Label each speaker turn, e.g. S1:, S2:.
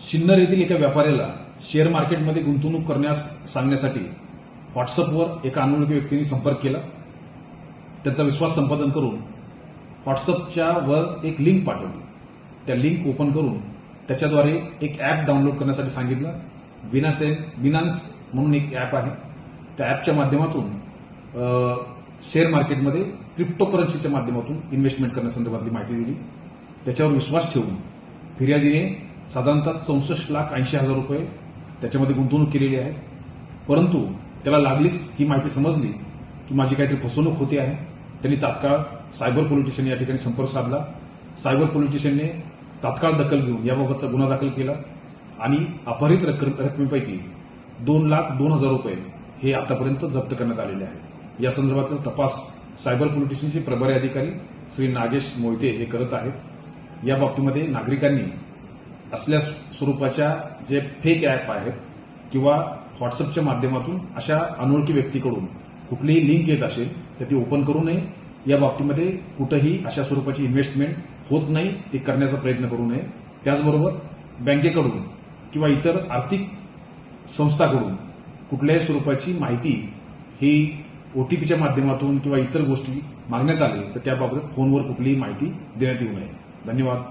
S1: सिन्नर येथील एका व्यापाऱ्याला शेअर मार्केटमध्ये गुंतवणूक करण्यास सांगण्यासाठी व्हॉट्सअपवर एका अनोळखी व्यक्तीने संपर्क केला. त्यांचा विश्वास संपादन करून व्हॉट्सअपच्या वर एक लिंक पाठवली. त्या लिंक ओपन करून त्याच्याद्वारे एक ॲप डाउनलोड करण्यासाठी सांगितलं. विनासेन विनान्स म्हणून एक ॲप आहे. त्या ॲपच्या माध्यमातून शेअर मार्केटमध्ये क्रिप्टोकरन्सीच्या माध्यमातून इन्व्हेस्टमेंट करण्यासंदर्भातली माहिती दिली. त्याच्यावर विश्वास ठेवून फिर्यादीने साधारणतः चौसष्ट लाख ऐंशी हजार रुपये त्याच्यामध्ये गुंतवणूक केलेली आहे परंतु त्याला लागलीच ही माहिती समजली की माझी काहीतरी फसवणूक होते आहे. त्यांनी तात्काळ सायबर पोलीस स्टेशन या ठिकाणी संपर्क साधला. सायबर पोलीस स्टेशनने तात्काळ दखल घेऊन याबाबतचा गुन्हा दाखल केला आणि अपहरित रकमेपैकी दोन लाख दोन हजार रुपये हे आतापर्यंत जप्त करण्यात आलेले आहे या संदर्भातला तपास सायबर पोलीस स्टेशनचे प्रभारी अधिकारी श्री नागेश मोहिते हे करत आहेत. या बाबतीमध्ये नागरिकांनी असल्या स्वरूपाच्या जे फेक ॲप आहेत किंवा व्हॉट्सअपच्या माध्यमातून अशा अनोळखी व्यक्तीकडून कुठलीही लिंक येत असेल तर ती ओपन करू नये. या बाबतीमध्ये कुठंही अशा स्वरूपाची इन्व्हेस्टमेंट होत नाही. ती करण्याचा प्रयत्न करू नये. त्याचबरोबर बँकेकडून किंवा इतर आर्थिक संस्थाकडून कुठल्याही स्वरूपाची माहिती ही ओटीपीच्या माध्यमातून किंवा इतर गोष्टी मागण्यात आली तर त्याबाबत फोनवर कुठलीही माहिती देण्यात येऊ नये. धन्यवाद.